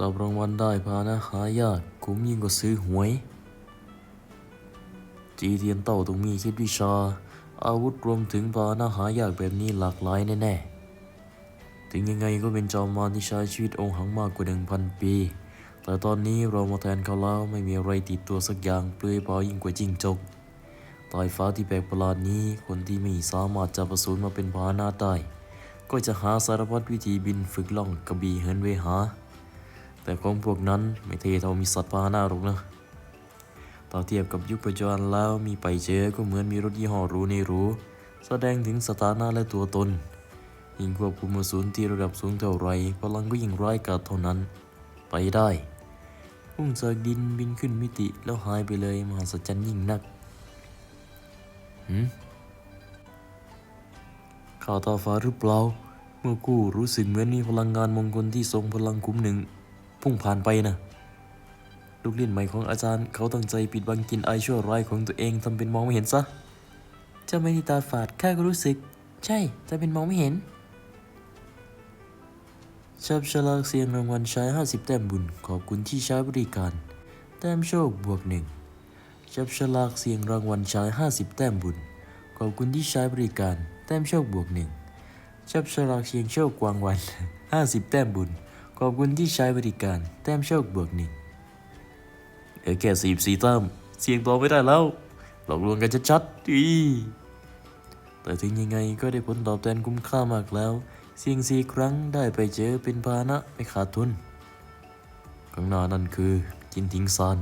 จับรางวัลได้พานะหายากคุ้มยิ่งกว่าซื้อหวย จีเทียนเต้าต้องมีคิดวิชา อาวุธรวมถึงพานะหายากแบบนี้หลากหลายแน่ๆ ถึงยังไงก็เป็นจอมมารที่ใช้ชีวิตองค์หังมากกว่าหนึ่งพันปี แต่ตอนนี้เรามาแทนเขาแล้วไม่มีอะไรติดตัวสักอย่างเปลือยเปล่ายิ่งกว่าจิ้งจกตายฟ้าที่แปลกประหลาดนี้คนที่ไม่สามารถจับประสูนมาเป็นพาหนะได้ก็จะหาสารพัดวิธีบินฝึกล่องกระบี่เหินเวหา แต่ของพวกนั้นไม่เท่เท่ามีสัตว์พาหนะหรอกนะต่อเทียบกับยุคปัจจุบันแล้วมีไปเจอก็เหมือนมีรถยี่ห้อหรู้ในหรู้แสดงถึงสถานะและตัวตน ยิ่งควบคุมอสูรที่ระดับสูงเท่าไรพลังก็ยิ่งร้ายกาจเท่านั้น ไปได้พุ่งจากดินบินขึ้นมิติแล้วหายไปเลยมหัศจรรย์ยิ่งนักหืมข่าวตาฟ้าหรือเปล่า เมื่อกู้รู้สึกเหมือนมีพลังงานมงคลที่ทรงพลังคุ้มหนึ่ง พุ่งผ่านไปนะลูกเล่นใหม่ของอาจารย์ เขาตั้งใจปิดบังกินไอชั่วร้ายของตัวเองทำเป็นมองไม่เห็นซะเจ้าไม่ได้ตาฝาดข้าก็รู้สึก ใช่จะเป็นมองไม่เห็นชับฉลากเสียงรางวัลใช้50 แต้มบุญ ขอบคุณที่ใช้บริการ แต้มโชคบวกหนึ่งจับฉลากเสียงรางวัลใช้50 แต้มบุญ ขอบคุณที่ใช้บริการ แต้มโชคบวกหนึ่งจับฉลากเสียงโชคกวางวัน 50 แต้มบุญ ขอบคุณที่ใช้บริการ แต้มโชคบวกหนึ่งเออแค่สี่สี่แต้มเสียงต่อไม่ได้แล้ว หลอกลวงกันชัดๆอีแต่ถึงยังไงก็ได้ผลตอบแทนคุ้มค่ามากแล้ว เสียงสี่ครั้งได้ไปเจอเป็นพานะไม่ขาดทุนข้างหน้านั่นคือจินทิงซาน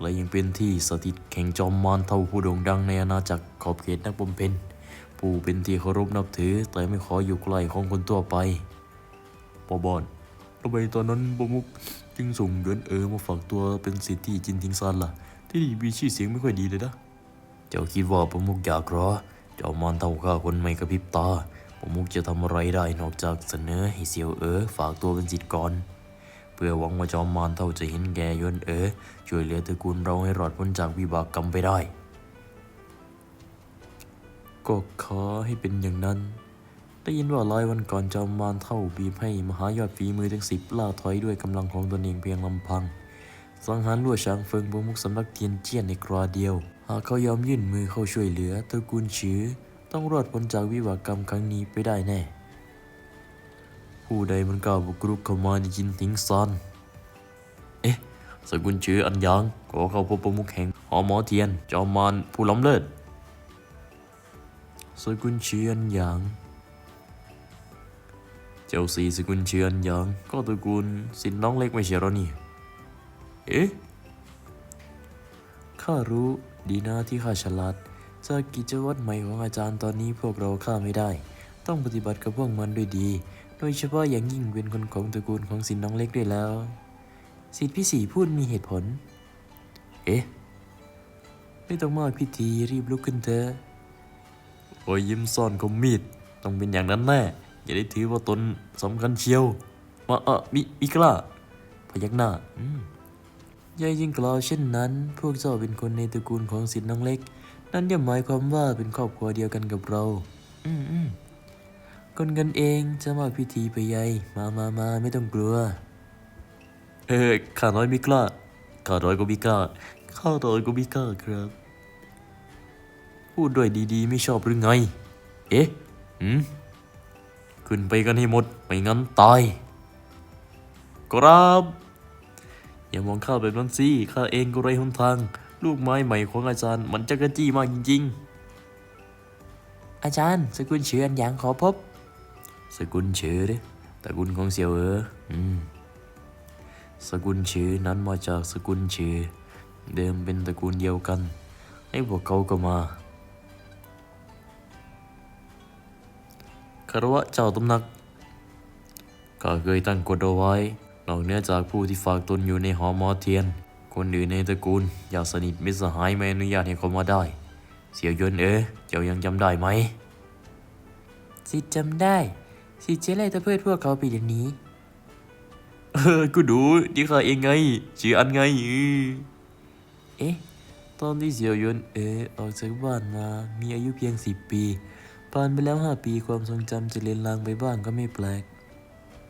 และยังเป็นที่สถิตแข่งจอมมารเท่าผู้โด่งดังในอาณาจักรขอบเขตนักบำเพ็ญผู้เป็นที่เคารพนับถือแต่ไม่ขออยู่ใกล้ของคนทั่วไป ปอบอนทำไมตอนนั้นบมุกจึงส่งเดินเออมาฝากตัวเป็นสิทธิจินทิงซานล่ะ ที่นี่มีชื่อเสียงไม่ค่อยดีเลยนะ เจ้าคิดว่าประมุกอยากเหรอ เจ้ามารเท่าข้าคนไม่กระพริบตาประมุกจะทำอะไรได้นอกจากเสนอให้เซียวเอ๋อฝากตัวเป็นสิทธิ์ก่อนเพื่อหวังว่าจอมมารเท่าจะเห็นแก่ยนเออช่วยเหลือตระกูลเราให้รอดพ้นจากวิบากกรรมไปได้ ก็ขอให้เป็นอย่างนั้น ได้ยินว่าหลายวันก่อนจอมมารเท่าบีบให้มหายอดฝีมือทั้งสิบล่าถอยด้วยกำลังของตนเองเพียงลำพัง สังหารลั่วช้างเฟิงประมุขสำนักเทียนเจี้ยนในคราเดียว หากเขายอมยื่นมือเข้าช่วยเหลือตระกูลชือ ต้องรอดพ้นจากวิบากกรรมครั้งนี้ไปได้แน่ ผู้ใดมันกล้าบุกรุกเข้ามาในจินทิงซานเอ๊ะสกุลชื่ออันยังขอเข้าพบประมุขแห่งหอหมอเทียน จอมมารผู้ล้ำเลิศสกุลชื่ออันยัง เจ้าสีสกุลเชื่อนยังก็ตระกูลสินน้องเล็กไม่ใช่หรอนี่ เอ๊ะ ข้ารู้ดีนะที่ข้าฉลาด จากกิจวัตรใหม่ของอาจารย์ตอนนี้พวกเราข้าไม่ได้ ต้องปฏิบัติกับพวกมันด้วยดี โดยเฉพาะอย่างยิ่งเป็นคนของตระกูลของสินน้องเล็กด้วยแล้ว สิทธิพี่สีพูดมีเหตุผล เอ๊ะ ไม่ต้องมากพิธีรีบลุกขึ้นเถอะโอ้ยยิ้มซ่อนคมมีด ต้องเป็นอย่างนั้นแน่ อย่าได้ถือว่าตนสำคัญเชียว มาเออมิมิกล้าพยักหน้าอืมยายยิ่งกล่าวเช่นนั้น พวกเจ้าเป็นคนในตระกูลของสิทธิน้องเล็ก นั่นย่อมหมายความว่าเป็นครอบครัวเดียวกันกับเรา อืมอืมคนกันเองจะมาพิธีไปยัยมามามาไม่ต้องกลัว เออข้าน้อยไม่กล้าข้าน้อยก็ไม่กล้าข้าน้อยก็ไม่กล้าครับ พูดด้วยดีๆ ไม่ชอบหรือไง เอ๊ะหืม ขึ้นไปกันให้หมด ไม่งั้นตาย ครับ อย่ามองข้าแบบนั้นสิข้าเองก็ไร้หนทาง ลูกไม้ใหม่ของอาจารย์ มันจักรจี้มากจริง ๆ อาจารย์ สกุลเชืออันหยางขอพบ สกุลเชือเด้ตระกุลของเสี่ยวเอออืมสกุลชื่อนั้นมาจากสกุลชื่อเดิมเป็นตระกูลเดียวกัน ให้พวกเขาก็มาารวะเจ้าตำหนักข้าเคยตั้งกฎเอาไว้นอกเหนือจากผู้ที่ฝากตนอยู่ในหอหมอเทียน คนอื่นในตระกูลอยากสนิทมิตรสหายไม่อนุญาตให้เขามาได้ เสี่ยวยนเอ๋เจ้ายังจำได้ไหม สิจำได้ สิเจไล่ตะเพื่อพวกเขาไปเดี๋ยวนี้ เออก็ดูที่ข้าเองไงชื่ออันไง เอ๊ะตอนที่เสี่ยวยนเออออกจากบ้านมา มีอายุเพียงสิบปี ผ่านไปแล้วห้าปีความทรงจำจะเลือนลางไปบ้างก็ไม่แปลก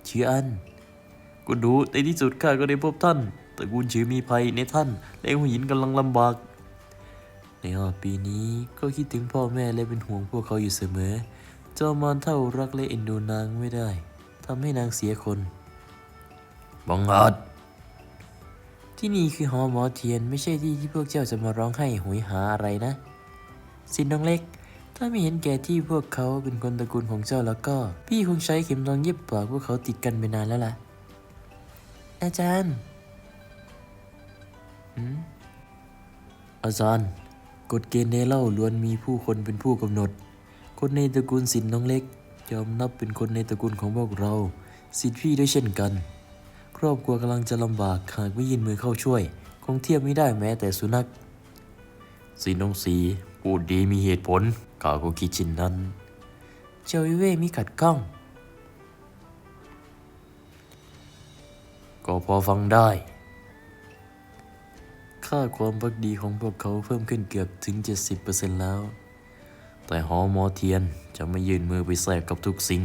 ชื่ออันก็ดูในที่สุดข้าก็ได้พบท่านตระกูลชื่อมีภัยในท่านและหัวหินกำลังลำบาก ในห้าปีนี้ก็คิดถึงพ่อแม่และเป็นห่วงพวกเขาอยู่เสมอจอมมารเท่ารักและเอ็นดูนางไม่ได้ทำให้นางเสียคนบังอาจที่นี่คือหอหมอเทียนไม่ใช่ที่ที่พวกเจ้าจะมาร้องไห้โหยหาอะไรนะ สินน้องเล็ก ถ้าไม่เห็นแก่ที่พวกเขาเป็นคนตระกูลของเจ้าแล้วก็ พี่คงใช้เข็มทองเย็บปากพวกเขาติดกันไปนานแล้วล่ะ อาจารย์อาจารย์ กฎเกณฑ์ในเล่าล้วนมีผู้คนเป็นผู้กำหนด คนในตระกูลสินน้องเล็ก ยอมนับเป็นคนในตระกูลของพวกเรา สิทธิพี่ด้วยเช่นกัน ครอบครัวกำลังจะลำบากหากไม่ยินมือเข้าช่วย คงเทียบไม่ได้แม้แต่สุนัขสินน้องสี พูดดีมีเหตุผลข้าก็คิดช่นนั้น เจ้าวิเวกมีขัดข้อง ก็พอฟังได้ ค่าความพักดีของพวกเขาเพิ่มขึ้นเกือบถึง 70%แล้ว แต่หอหมอเทียนจะไม่ยืนมือไปแทรกกับทุกสิ่ง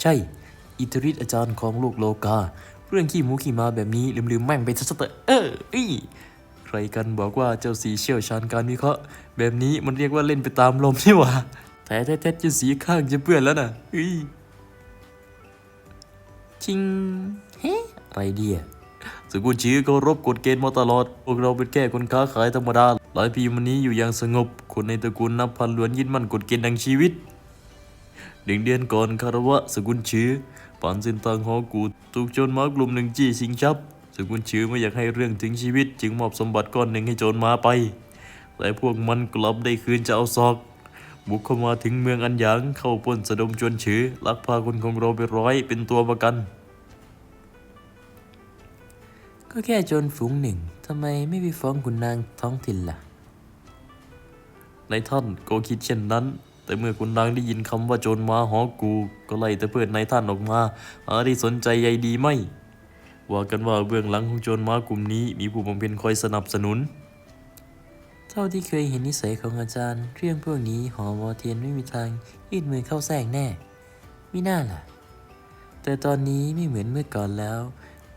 ใช่ อิทธิฤทธิ์อาจารย์ของโลกโลกา เรื่องขี้หมูขี้มาแบบนี้ลืมๆแม่งไปซะเถอะเอออี้ รกันบอกว่าเจ้าสีเชี่ยวชาญการวิเคราะห์ แบบนี้มันเรียกว่าเล่นไปตามลมนี่หว่าแท้แท้ๆจะสีข้างจะเปื้อนแล้วนะอี้ชิงเฮ้ไรเดียสกุลชีก็รบกฎเกณฑ์มาตลอด พวกเราเป็นแค่คนค้าขายธรรมดา หลายปีมานี้อยู่อย่างสงบ คนในตระกูลนับพันล้วนยึดมั่นกฎเกณฑ์ดังชีวิตหนึ่งเดือนก่อนคารวะสกุลชื่อผ่านเส้นทางหอกูถูกโจรมากลุ่มหนึ่งจี้ชิงชั บสกุลชื่อไม่อยากให้เรื่องถึงชีวิต จึงมอบสมบัติก้อนหนึ่งให้โจรมาไป แต่พวกมันกลับได้คืนจะเอาซอก บุกเข้ามาถึงเมืองอันหยางเข้าป้นสะดมจวนฉือลักพาคนของเราไปร้อยเป็นตัวประกัน ก็แค่โจรฝูงหนึ่งทำไมไม่ไปฟ้องคุณนางท้องถิ่นล่ะในท่านก็คิดเช่นนั้น แต่เมื่อคุณนางได้ยินคำว่าโจรมาหอกู ก็ไล่แต่เพื่อนในท่านออกมาหาได้สนใจใยดีไม่ ว่ากันว่าเบื้องหลังของโจรมากลุ่มนี้มีผู้บำเพ็ญคอยสนับสนุน เท่าที่เคยเห็นนิสัยของอาจารย์ เรื่องพวกนี้หอวอเทียนไม่มีทางยื่นมือเข้าแทรกแน่มิน่าล่ะ แต่ตอนนี้ไม่เหมือนเมื่อก่อนแล้ว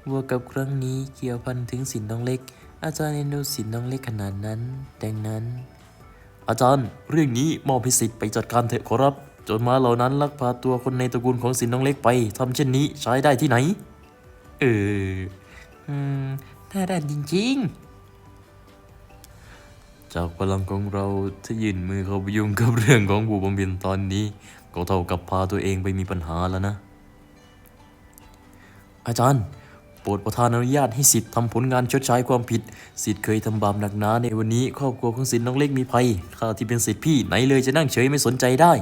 บวกกับครั้งนี้เกี่ยวพันถึงสินน้องเล็ก อาจารย์เอ็นดูสินน้องเล็กขนาดนั้น ดังนั้น อาจารย์เรื่องนี้มอบให้สิทธิ์ไปจัดการเถอะขอรับจนมาเหล่านั้นลักพาตัวคนในตระกูลของสินน้องเล็กไปทำเช่นนี้ใช้ได้ที่ไหน เอออืมน่าด้านจริงๆ จากพลังของเราถ้ายืนมือเข้าไปยุ่งกับเรื่องของผู้บำเพ็ญตอนนี้ ก็เท่ากับพาตัวเองไปมีปัญหาแล้วนะ อาจารย์โปรดประทานอนุญาตให้สิทธิ์ทำผลงานชดใช้ความผิด สิทธิ์เคยทำบาปหนักหนาในวันนี้ครอบครัวของสิทธิ์น้องเล็กมีภัยข้าที่เป็นสิทธิ์พี่ไหนเลยจะนั่งเฉยไม่สนใจได้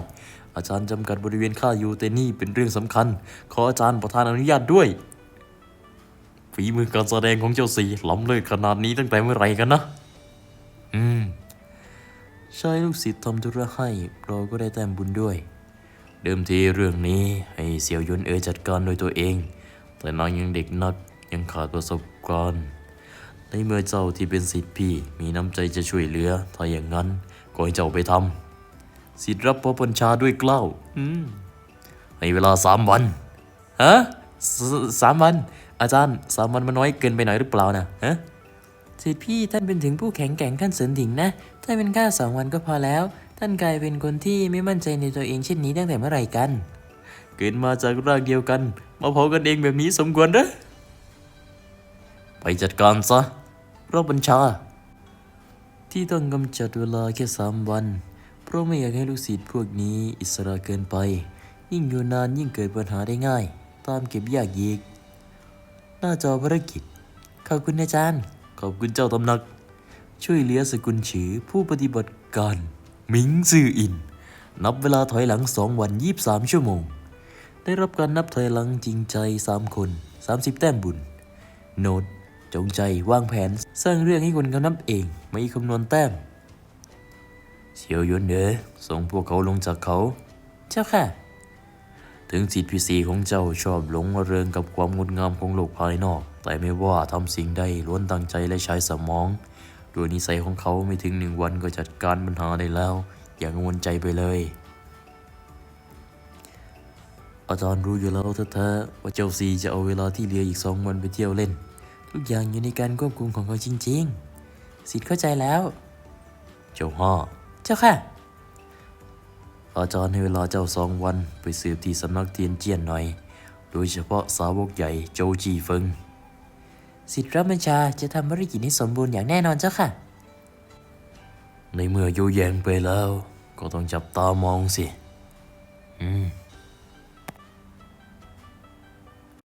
อาจารย์จำกัดบริเวณข้าอยู่แต่นี่เป็นเรื่องสำคัญ ขออาจารย์ประทานอนุญาตด้วย ฝีมือการแสดงของเจ้าสีล้ำเลิศขนาดนี้ตั้งแต่เมื่อไหร่กันนะ อืม ใช้ลูกศิษย์ทำธุระให้ เราก็ได้แต้มบุญด้วย เดิมทีเรื่องนี้ให้เสี่ยวยนเอ๋จัดการโดยตัวเอง แต่นางยังเด็กนักยังขาดประสบการณ์ในเมื่อเจ้าที่เป็นศิษย์พี่ มีน้ำใจจะช่วยเหลือ ถ้าอย่างนั้นก็ให้เจ้าไปทำศิษย์รับพระบัญชาด้วยเกล้าวอืมให้เวลาสามวัน ฮะสสามวัน อาจารย์สามวันมันน้อยเกินไปหน่อยหรือเปล่านะฮะสิทธิพี่ท่านเป็นถึงผู้แข็งแกร่งขั้นเสริญถิงนะ ถ้าเป็นแค่สองวันก็พอแล้ว ท่านกลายเป็นคนที่ไม่มั่นใจในตัวเองเช่นนี้ตั้งแต่เมื่อไหร่กัน เกิดมาจากรากเดียวกัน มาเผากันเองแบบนี้สมควรหรอไปจัดการซะรบบัญชา ที่ต้องกำจัดเวลาแค่สามวัน เพราะไม่อยากให้ลูกศิษย์พวกนี้อิสระเกินไป ยิ่งอยู่นานยิ่งเกิดปัญหาได้ง่าย ตามเก็บยากยีก หน้าจอภารกิจ ขอบคุณอาจารย์ ขอบคุณเจ้าตำหนัก ช่วยเหลือสกุลฉือผู้ปฏิบัติการหมิงซืออิน นับเวลาถอยหลังสองวันยีบสามชั่วโมง ได้รับการนับถอยหลังจริงใจสามคน 30 แต้มบุญ โน้ตจงใจวางแผนสร้างเรื่องให้คนเขานับเองไม่คำนวณแต้ม เสียวหยวนเอ๋อส่งพวกเขาลงจากเขา เจ้าค่ะ ถึงจิตพิสีของเจ้าชอบหลงเริงกับความงดงามของโลกภายนอก แต่ไม่ว่าทำสิ่งใดล้วนตั้งใจและใช้สมองโดยนิสัยของเขาไม่ถึงหนึ่งวันก็จัดการปัญหาได้แล้ว อย่างกังวลใจไปเลย อาจารย์รู้อยู่แล้วแท้ๆว่าเจ้าซีจะเอาเวลาที่เหลืออีกสองวันไปเที่ยวเล่น ทุกอย่างอยู่ในการควบคุมของเขาจริงๆ สิทธิ์เข้าใจแล้ว เจ้าห้าเจ้าค่ะ อาจารย์ให้เวลาเจ้าสองวันไปสืบที่สำนักเทียนเจียนหน่อย โดยเฉพาะสาวกใหญ่โจจีเฟิงสิทธิ์รับบัญชาจะทำภารกิจให้สมบูรณ์อย่างแน่นอนเจ้าค่ะ ในเมื่อโยแยงไปแล้ว ก็ต้องจับตามองสิ อืม